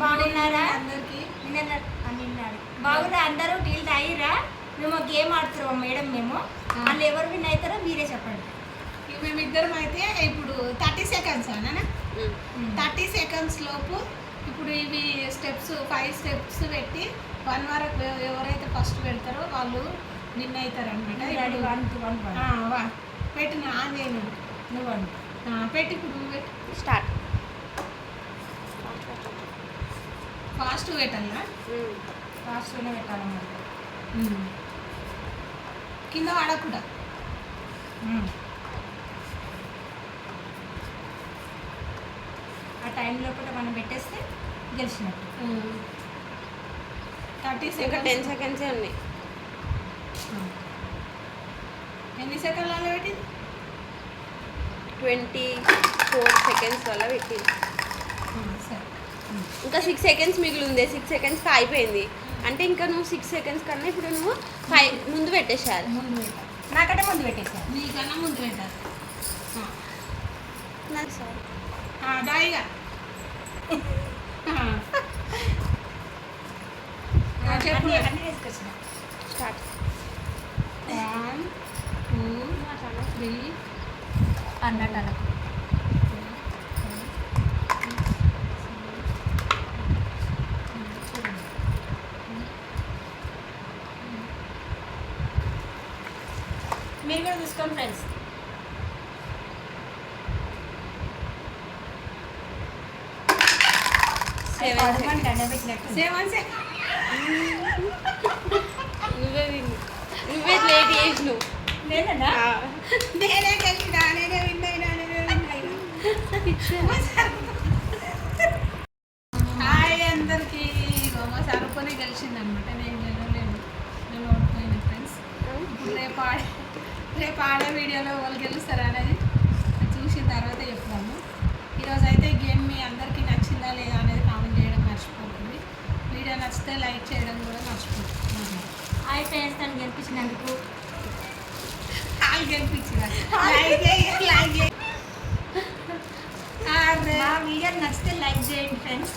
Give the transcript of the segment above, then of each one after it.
బాగున్నారా? అందరికి. బాగున్నా? అందరూ టీలు తాగిరా మేము ఒక గేమ్ ఆడుతున్నాం మేడం మేము. వాళ్ళు ఎవరు విన్ అవుతారో మీరే చెప్పండి. మేమిద్దరం అయితే ఇప్పుడు థర్టీ సెకండ్స్ అన్న థర్టీ సెకండ్స్ లోపు ఇప్పుడు ఇవి స్టెప్స్ ఫైవ్ స్టెప్స్ పెట్టి వన్ వరకు ఎవ- ఎవరైతే ఫస్ట్ పెడతారో వాళ్ళు విన్ అవుతారు అనమాట ready one two one one పెట్టిన ఆంజనేయుడు నువ్వు పెట్టి ఇప్పుడు నువ్వు పెట్టు. స్టార్ట్ ఫాస్ట్ పెట్టాలా ఫాస్ట్గానే పెట్టాలన్నమాట. కింద పడకుండా. ఆ టైంలో కూడా మనం పెట్టేస్తే గెలిచినట్టు. థర్టీ ఇంకా టెన్ సెకండ్స్ ఉన్నాయి. ఎన్ని సెకండ్లలో పెట్టి ట్వంటీ ఫోర్ సెకండ్స్ వల్ల పెట్టి సరే ఇంకా సిక్స్ సెకండ్స్ మిగిలి ఉంది సిక్స్ సెకండ్స్కి అయిపోయింది అంటే ఇంకా నువ్వు సిక్స్ సెకండ్స్ కన్నా ఇప్పుడు నువ్వు ఫైవ్ ముందు పెట్టేసేయాలి నాకంటే ముందు పెట్టేసాను నీకన్నా ముందు పెట్టాలి చెప్పు. స్టార్ట్ వన్ టూ త్రీ అన్నట్టు అన్నట్టు. మీరు కూడా చూసుకోండి ఫ్రెండ్స్. నువ్వే విన్ నువ్వే లేట్ చేసినావు. నేనే గెలిచినా నేనే విన్ అయినా నేనే విన్ హాయ్ అందరికి. మా సరుకొని గెలిచింది అనమాట నేను గెలవలేను నేను ఓడిపోయిన ఫ్రెండ్స్ ఇప్పుడు రేపు రేపు ఆడే వీడియోలో వాళ్ళు గెలుస్తారు అనేది చూసిన తర్వాత చెప్తాము. ఈరోజు అయితే గేమ్ మీ అందరికీ నచ్చిందా లేదా అనేది కామెంట్ చేయడం మర్చిపోతుంది వీడియో నచ్చితే లైక్ చేయడం కూడా మర్చిపోతుంది హాయ్ ఫ్రెండ్స్ నన్ను గెలిపించినందుకు. వాళ్ళు గెలిపించిన. మా వీడియో నచ్చితే లైక్ చేయండి ఫ్రెండ్స్.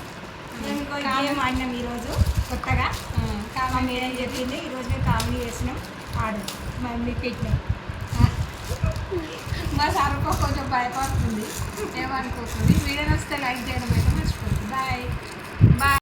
మేము ఇంకో గేమ్ ఆడినాం ఈరోజు కొత్తగా. ఆ, మా కామెంట్ మేడం చెప్పింది ఈరోజు మేము కామెడీ చేసినాం. ఆడు మమ్మీ పెట్టినాం. మా సార్ కొంచెం భయపడుతుంది. ఏమనుకోతుంది వీడియో వస్తే లైక్ చేయడం అయితే మర్చిపోతుంది బాయ్ బాయ్